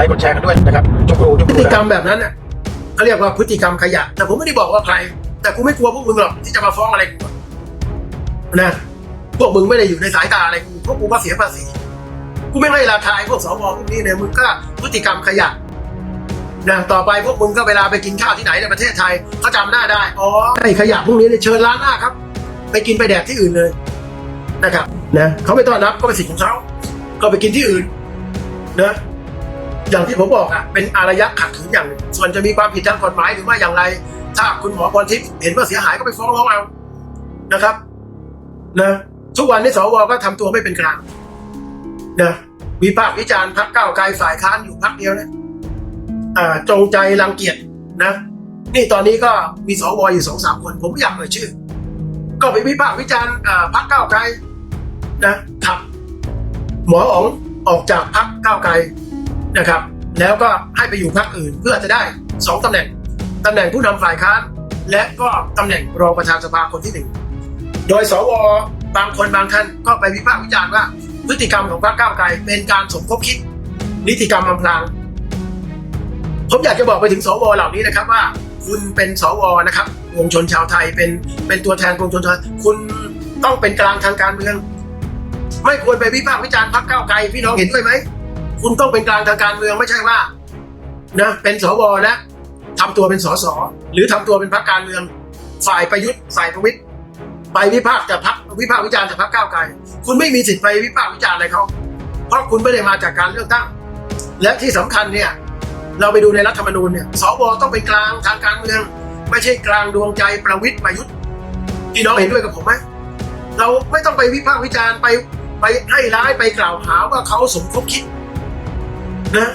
ลค์กดแชร์กันด้วยนะครับจุกรูจุกพฤติกรรมแบบนั้นน่ะเขาเรียกว่าพฤติกรรมขยะ แต่ผมไม่ได้บอกว่าใคร แต่กูไม่กลัวพวกมึงหรอกที่จะมาฟ้องอะไรกูนะพวกมึงไม่ได้อยู่ในสายตาอะไรกูพวกกูก็เสียภาษีกูไม่ให้ราคาไอ้พวกสวพวกนี้เนี่ยมึงก็พฤติกรรมขยะนะต่อไปพวกมึงก็เวลาไปกินข้าวที่ไหนในประเทศไทยเขาจำหน้าได้อ๋อไอ้ขยะพวกนี้เนี่ยเชิญร้านหน้าครับ ไปกินไปแดกที่อื่นเลยนะครับนะเขาไม่ต้อนรับก็เป็นสิทธิ์ของเขาก็ไปกินที่อื่นนะ อย่างที่ผมบอกอะเป็นอารยะขัดขืนอย่างหนึ่งส่วนจะมีความผิดทางกฎหมายหรือไม่อย่างไร ถ้าคุณหมอพรทิพย์เห็นว่าเสียหายก็ไปฟ้องร้องเอานะครับนะทุกวันนี้สวก็ทำตัวไม่เป็นกลางนะวิพากษ์วิจารณ์พักเก้าไกลฝ่ายค้านอยู่พักเดียวนะอ่าจงใจรังเกียจนะ นี่ตอนนี้ก็มีสวอยู่สองสามคน ผมไม่อยากเอ่ยชื่อ ก็ไปวิพากษ์วิจารณ์อ่าพักเก้าไกลนะขับหมออ๋องออกจากพักเก้าไกล นะครับ แล้วก็ให้ไปอยู่พรรคอื่นเพื่อจะได้สองตำแหน่งตำแหน่งผู้นำฝ่ายค้านและก็ตำแหน่งรองประธานสภาคนที่หนึ่งโดยสวบางคนบางท่านก็ไปวิพากษ์วิจารณ์ว่าพฤติกรรมของพรรคก้าวไกลเป็นการสมคบคิด นิติกรรมอำพรางผมอยากจะบอกไปถึงสวเหล่านี้นะครับว่า คุณเป็นสวนะครับปวงชนชาวไทยเป็นเป็นตัวแทนปวงชนชาวคุณต้องเป็นกลางทางการเมือง ไม่ควรไปวิพากษ์วิจารณ์พรรคก้าวไกลพี่น้องเห็นด้วยไหม คุณต้องเป็นกลางทางการเมืองไม่ใช่ว่านะเป็นสวนะทำตัวเป็นสสหรือทำตัวเป็นพรรคการเมือง ฝ่ายประยุทธ์ฝ่ายประวิตยไปวิพากษ์จากพรรควิพากษ์วิจารณ์จากพรรคก้าวไกลคุณไม่มีสิทธิ์ไปวิพากษ์วิจารณ์อะไรเขาเพราะคุณไม่ได้มาจากการเลือกตั้ง และที่สำคัญเนี่ยเราไปดูในรัฐธรรมนูญเนี่ยสวต้องเป็นกลางทางการเมือง ไม่ใช่กลางดวงใจประวิตยประยุทธ์พี่น้องเห็นด้วยกับผมไหมเราไม่ต้องไปวิพากษ์วิจารณ์ไปไปให้ร้ายไปกล่าวหาว่าเขาสมคบคิด นะ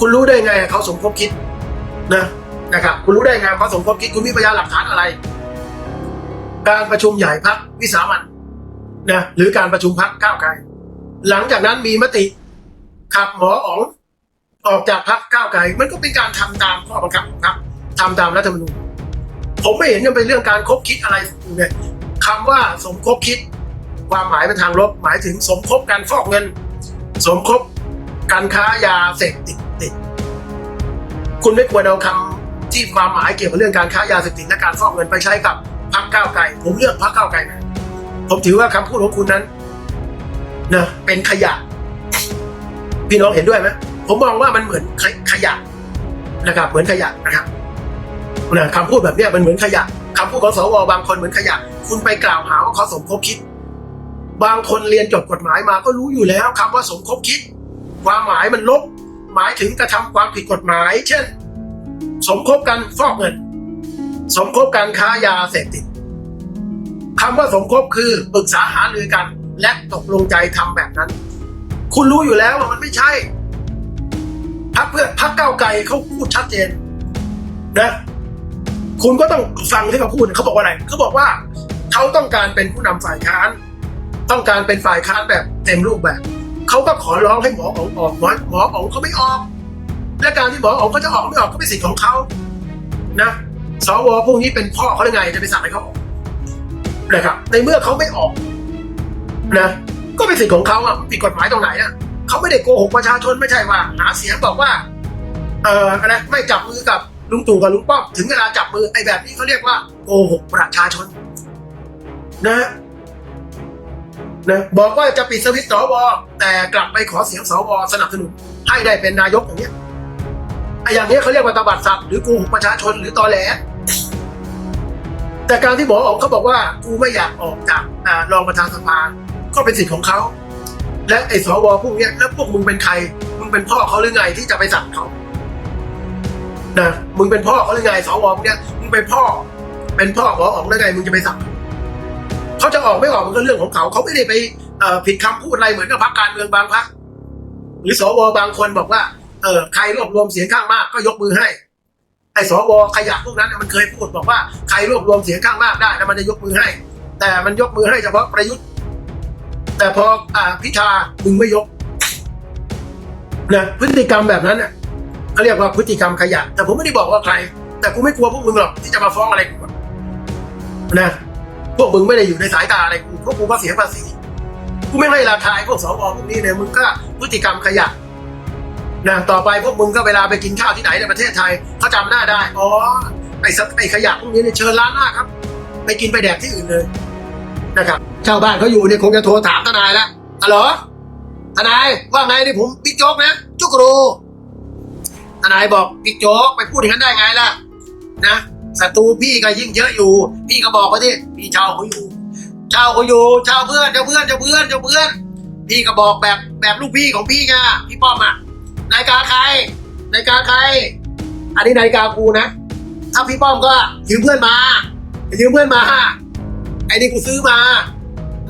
คุณรู้ได้ไงเขาสมคบคิดนะนะครับคุณรู้ได้ไงเขาสมคบคิดคุณมีพยานหลักฐานอะไร การประชุมใหญ่พักวิสามันนะหรือการประชุมพักก้าวไกลหลังจากนั้นมีมติขับหมออ๋องออกจากพักก้าวไกลมันก็เป็นการทำตามข้อบังคับของพรรคทำตามรัฐธรรมนูญผมไม่เห็นยังเป็นเรื่องการคบคิดอะไรเลยคำว่าสมคบคิด ความหมายเป็นทางลบหมายถึงสมคบการฟอกเงิน สมคบ การค้ายาเสพติดติด คุณไม่ควรเอาคำที่ความหมายเกี่ยวกับเรื่องการค้ายาเสพติดและการฟอกเงินไปใช้กับพรรคก้าวไกลผมเลือกพรรคก้าวไกลนะผมถือว่าคำพูดของคุณนั้นนะเป็นขยะ พี่น้องเห็นด้วยไหมผมมองว่ามันเหมือนขขยะนะครับ เหมือนขยะนะครับนะคำพูดแบบนี้มันเหมือนขยะคำพูดของสวบางคนเหมือนขยะ คุณไปกล่าวหาว่าเขาสมคบคิด บางคนเรียนจบกฎหมายมาก็รู้อยู่แล้วคำว่าสมคบคิด ความหมายมันลบหมายถึงกระทำความผิดกฎหมาย เช่น สมคบกันฟอกเงิน สมคบกันค้ายาเสพติดคำว่าสมคบคือปรึกษาหารือกัน และตกลงใจทำแบบนั้น คุณรู้อยู่แล้วว่ามันไม่ใช่พักเพื่อพักเก้าไกลเขาพูดชัดเจนนะคุณก็ต้องฟังที่เขาพูดเขาบอกว่าอะไรเขาบอกว่าเขาต้องการเป็นผู้นำฝ่ายค้าน ต้องการเป็นฝ่ายค้านแบบเต็มรูปแบบ เขาก็ขอร้องให้หมออ๋องออกหมอหมออ๋องเขาไม่ออก และการที่หมออ๋องเขาจะออกไม่ออกก็เป็นสิทธิ์ของเขานะสวพวกนี้เป็นพ่อเขาได้ไงจะไปสั่งให้เขาออกนะครับในเมื่อเขาไม่ออกนะก็เป็นสิทธิ์ของเขาอะผิดกฎหมายตรงไหนอะเขาไม่ได้โกหกประชาชนไม่ใช่ว่า หาเสียงบอกว่า เอออะไรไม่จับมือกับลุงตู่กับลุงป้อมถึงเวลาจับมือไอ้แบบนี้เขาเรียกว่าโกหกประชาชน นะ นะบอกว่าจะปิดสวิตช์สวแต่กลับไปขอเสียงสวสนับสนุนให้ได้เป็นนายกอย่างเนี้ยไอ้อย่างนี้ยเขาเรียกว่าตบัดสัตว์หรือกูหกประชาชนหรือตอแหลแต่การที่หมอออกเขาบอกว่ากูไม่อยากออกจากอรองประธานสภาก็เป็นสิทธิ์ของเขาและไอ้สวพวกเนี้ยแล้วพวกมึงเป็นใครมึงเป็นพ่อเขาหรือไงที่จะไปสั่งเขานะมึงเป็นพ่อเขาหรือไงสวพวกเนี้ยมึงเป็นพ่อ เป็นพ่อหมอออกได้ไงมึงจะไปสั่ง เขาจะออกไม่ออกมันก็เรื่องของเขา เขาไม่ได้ไปผิดคำพูดอะไรเหมือนกับพรรคการเมืองบางพรรคหรือสวบางคนบอกว่าเออใครรวบรวมเสียงข้างมากก็ยกมือให้ไอ้สวขยะพวกนั้นมันเคยพูดบอกว่าใครรวบรวมเสียงข้างมากได้แล้วมันจะยกมือให้ แต่มันยกมือให้เฉพาะประยุทธ์ แต่พออ่าพิธามึงไม่ยกนะพฤติกรรมแบบนั้นเน่ะเขาเรียกว่าพฤติกรรมขยะ แต่ผมไม่ได้บอกว่าใคร แต่กูไม่กลัวพวกมึงหรอกที่จะมาฟ้องอะไรกูนะ พวกมึงไม่ได้อยู่ในสายตาอะไรกูพวกกูก็เสียภาษีกูไม่ให้ราคาไอ้พวกสวพวกนี้เนี่ยมึงก็พฤติกรรมขยะนะต่อไปพวกมึงก็เวลาไปกินข้าวที่ไหนในประเทศไทยเขาจำหน้าได้อ๋อไอ้สไอ้ขยะพวกนี้เนี่ยเชิญร้านหน้าครับ ไปกินไปแดกที่อื่นเลยนะครับชาวบ้านเขาอยู่เนี่ยคงจะโทรถามทนายแล้วฮัลโหลทนายว่าไงนี่ผมบิ๊กโจ๊กนะจุกรูทนายบอกบิ๊กโจ๊กไปพูดอย่างนั้นได้ไงล่ะ นะ ศัตรูพี่ก็ยิ่งเยอะอยู่ พี่ก็บอกว่าที่พี่เช่าเขาอยู่ เช่าเขาอยู่เช่าเพื่อนเจ้าเพื่อนเจ้าเพื่อนเจ้าเพื่อน พี่ก็บอกแบบแบบลูกพี่ของพี่ไงพี่ป้อมอะนายกาใครนายกาใคร อันนี้นาฬิกากูนะถ้าพี่ป้อมก็ยืมเพื่อนมายืมเพื่อนมาไอ้นี่กูซื้อมา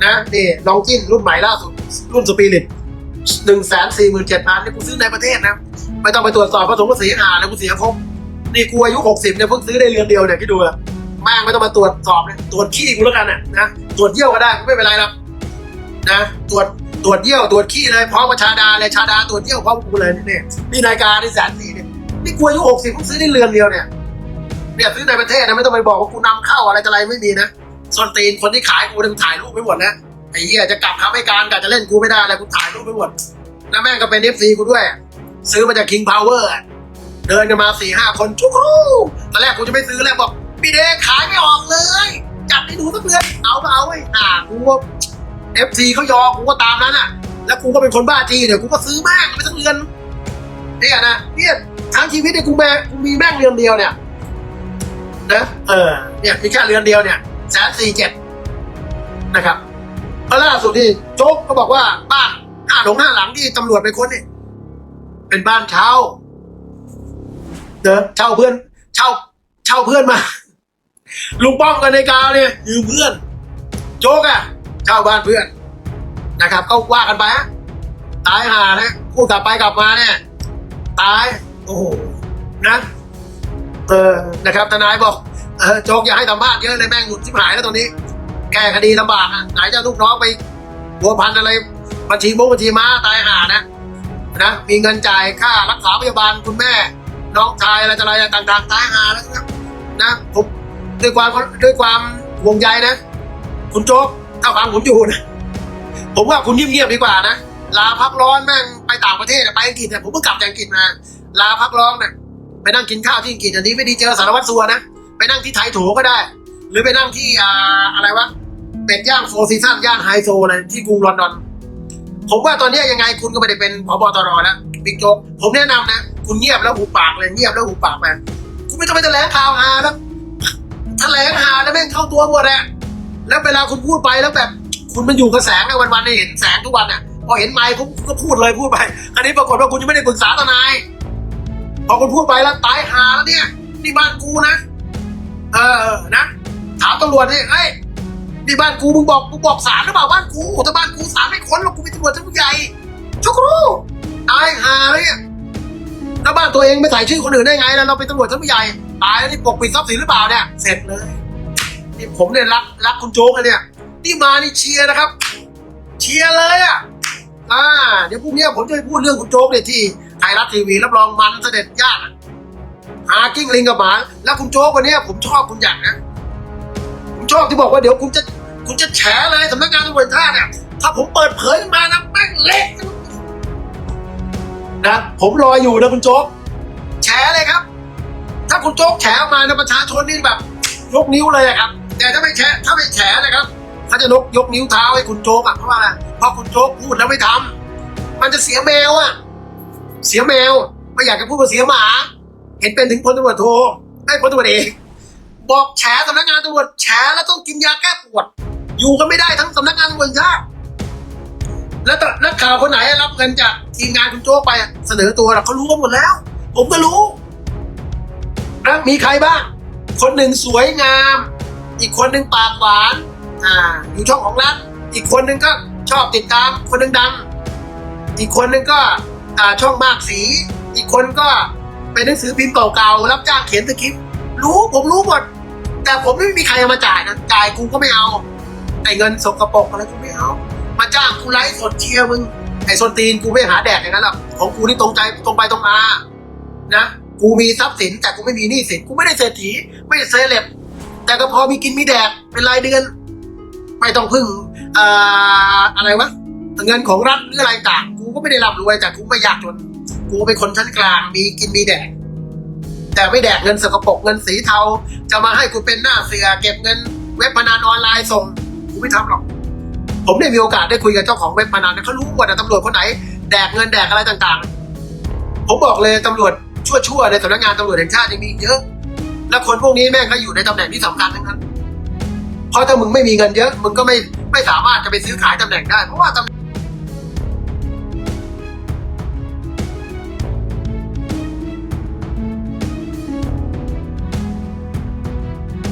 นะนี่ลองจิ้นรุ่นใหม่ล่าสุดรุ่นสปิริตหนึ่งแสนสี่หมื่นเจ็ดพันนี่กูซื้อในประเทศนะ ไม่ต้องไปตรวจสอบผสมภาษีหาแล้วกูเสียครบ นี่กูอายุหกสิบเนี่ยเพิ่งซื้อได้เรือนเดียวเนี่ยคิดดูอะแม่งไม่ต้องมาตรวจสอบเลยตรวจขี้กูแล้วกันน่ะนะตรวจเยี่ยวก็ได้ไม่เป็นไรหรอกนะตรวจตรวจเยี่ยวตรวจขี้เลยพร้อมกับชาดาเลยชาดาตรวจเยี่ยวพร้อมกูเลยนี่นี่นี่นาฬิกาที่แสนสี่เนี่ยนี่กูอายุหกสิบเพิ่งซื้อได้เรือนเดียวเนี่ยเนี่ยซื้อในประเทศนะไม่ต้องไปบอกว่ากูนำเข้าอะไรจะอะไรไม่มีนะส่วนตีนคนที่ขายกูต้องถ่ายรูปไปหมดนะไอ้เหี้ยจะกลับคำให้การกะจะเล่นกูไม่ได้อะไรกูถ่ายรูปไปหมดแล้วแม่งก็เป็นเอฟซีกูด้วย ซื้อมาจาก King Power อะ เดินกันมาสี่ห้าคนชุกรูตอนแรกกูจะไม่ซื้อแล้วบอกพี่เดขายไม่ออกเลย จับให้ดูสักเดือนเอาก็เอาไว้ยอ่ากูว่าเอฟซีเขายอกูก็ตามนั้นอะ แล้วกูก็เป็นคนบ้าจีเดี๋ยวกูก็ซื้อมากไม่ต้องเรือนเนี่ยนะเนี่ยทั้งชีวิตเนี่ยกูแม่กูมีแม่งเรือนเดียวเนี่ยนะเออเนี่ยมีแค่เรือนเดียวเนี่ยแสนสี่เจ็ดนะครับแล้วล่าสุดที่โจ๊กก็บอกว่าบ้านห้าหลงห้าหลังที่ตำรวจไปค้นเนี่ยเป็นบ้านเช่า เด้อเช่าเพื่อนเช่าเช่าเพื่อนมา ลุงป้อมกับนายกาเนี่ยยืมเพื่อน โจ๊กอะเช่าบ้านเพื่อนนะครับก็ว่ากันไปฮะตายหานะพูดกลับไปกลับมาเนี่ย ตาย โอ้โหนะเออนะครับทนายบอกเออโจ๊กอย่าให้สัมภาษณ์เยอะเลยแม่งหลุดชิบหายแล้วตอนนี้ แก้คดีลำบากอะไหนจะลูกน้องไปบัวพันอะไรบัญชีมุกบัญชีม้าตายหานะนะมีเงินจ่ายค่ารักษาพยาบาลคุณแม่ น้องชายอะไรอะไรต่างๆตายหาแล้วนะนะผมด้วยความด้วยความห่วงใยนะ คุณโจ๊กถ้าฟังผมอยู่นะผมว่าคุณเงียบๆดีกว่านะลาพักร้อนแม่งไปต่างประเทศไปอังกฤษเนี่ยผมเพิ่งกลับจากอังกฤษมาลาพักร้อนเนี่ยไปนั่งกินข้าวที่อังกฤษอันนี้ไม่ด้เจอสารวัตรสัวนะไปนั่งที่ไทยโถก็ได้ หรือไปนั่งที่อ่าอะไรวะเป็ดย่างโฟร์ซีซั่นย่างไฮโซอะไรที่กรุงลอนดอน ผมว่าตอนนี้ยยังไงคุณก็ไม่ได้เป็นพบตรแล้วบิ๊กโจ๊กผมแนะนำนะ คุณเงียบแล้วหูปากเลยเงียบแล้วหูปากไปคุณไม่ต้องไปแถลงข่าวหาแล้วแถลงหาแล้วแม่งเข้าตัวหมดแหละแล้วเวลาคุณพูดไปแล้วแบบ คุณมันอยู่กับแสงในวันๆเนี่ยเห็นแสงทุกวันอะพอเห็นไมค์ผมก็พูดเลยพูดไป อันนี้ปรากฏว่าคุณยังไม่ได้ปรึกษาทนายพอคุณพูดไปแล้วตายหาแล้วเนี่ยนี่บ้านกูนะ เออนะถามตำรวจนี่เฮ้ยนี่บ้านกูมึงบอกมึงบอกศาลหรือเปล่าบ้านกูถ้าบ้านกูศาลไม่ค้นหรอกกูเป็นตำรวจชั้นผู้ใหญ่ชุกรู้ตายหาเลยเนี่ย แล้วบ้านตัวเองไม่ใส่ชื่อคนอื่นได้ไงแล้วเราเป็นตำรวจชั้นผู้ใหญ่ตายแล้วนี่ปกปิดทรัพย์สินหรือเปล่าเนี่ยเสร็จเลยนี่ผมเนี่ยรักรักคุณโจ๊กเลยเนี่ยนี่มานี่เชียร์นะครับ เชียร์เลยอะอ่าเดี๋ยวพรุ่งนี้ผมจะไปพูดเรื่องคุณโจ๊กเนี่ยที่ไทยรัฐทีวีรับรองมันเสด็จย่างอะหากิ้งลิงกับหมาแล้วคุณโจ๊กวันเนี้ยผมชอบคุณอย่างนะผมชอบที่บอกว่าเดี๋ยวคุณจะคุณจะแฉเลยสำนักงานตำรวจแห่าเนี่ยถ้าผมเปิดเผยมานะแม่งเละ นะผมรออยู่นะคุณโจ๊กแฉเลยครับ ถ้าคุณโจ๊กแฉออกมานะประชาชนนี่แบบ ยกนิ้วเลยครับ แต่ถ้าไม่แฉถ้าไม่แฉนะครับเขาจะยกยกนิ้วเท้าให้คุณโจ๊กอะเพราะว่าอะไรเพราะคุณโจ๊กพูดแล้วไม่ทำมันจะเสียแมวอะ เสียแมวไม่อยากจะพูดว่าเสียหมา เห็นเป็นถึงพลตำรวจโทให้พลตำรวจเอกบอกแฉสำนักงานตำรวจแฉแล้วต้องกินยาแก้ปวด อยู่กันไม่ได้ทั้งสำนักงานตำรวจชาติ แล้วตนักข่าวคนไหนรับเงินจากทีมงานคุณโจ้ไปเสนอตัวเขารู้กันหมดแล้ว ผมก็รู้นะมีใครบ้าง คนหนึ่งสวยงาม อีกคนหนึ่งปากหวาน อ่า อยู่ช่องของรัฐอีกคนหนึ่งก็ชอบติดตาม คนหนึ่งดังอีกคนหนึ่งก็อ่าช่องมากสี อีกคนก็เป็นหนังสือพิมพ์เก่าๆรับจ้างเขียนสคริปต์รู้ผมรู้หมดแต่ผมไม่มีใครเอามาจ่ายนะจ่ายกูก็ไม่เอาไอ้เงินสกปรกอะไรกูไม่เอา มาจ้างกูไลฟ์สดเชียร์มึงไอ้ส้นตีนกูไม่หาแดกอย่างนั้นหรอกของกูนี่ตรงใจตรงไปตรงมานะกูมีทรัพย์สินแต่กูไม่มีหนี้สินกูไม่ได้เศรษฐีไม่ได้เซเลบแต่ก็พอมีกินมีแดกเป็นรายเดือน ไม่ต้องพึ่งอ่ออะไรวะเงินของรัฐหรืออะไรต่างกูก็ไม่ได้ร่ำรวยแต่กูไม่ยากจนกูเป็นคนชั้นกลางมีกินมีแดก แต่ไม่แดกเงินสกปรกเงินสีเทา จะมาให้กูเป็นหน้าเสือเก็บเงินเว็บพนันออนไลน์ส่งกูไม่ทำหรอก ผมได้มีโอกาสได้คุยกับเจ้าของเว็บพนันเขารู้ว่าตำรวจคนไหน แดกเงินแดกอะไรต่างๆ ผมบอกเลยตำรวจชั่วๆในสำนักงานตำรวจแห่งชาติยังมีอีกเยอะ และคนพวกนี้แม่งก็อยู่ในตำแหน่งที่สำคัญทั้งนั้น เพราะถ้ามึงไม่มีเงินเยอะ มึงก็ไม่ไม่สามารถจะไปซื้อขายตำแหน่งได้ เพราะว่าตำ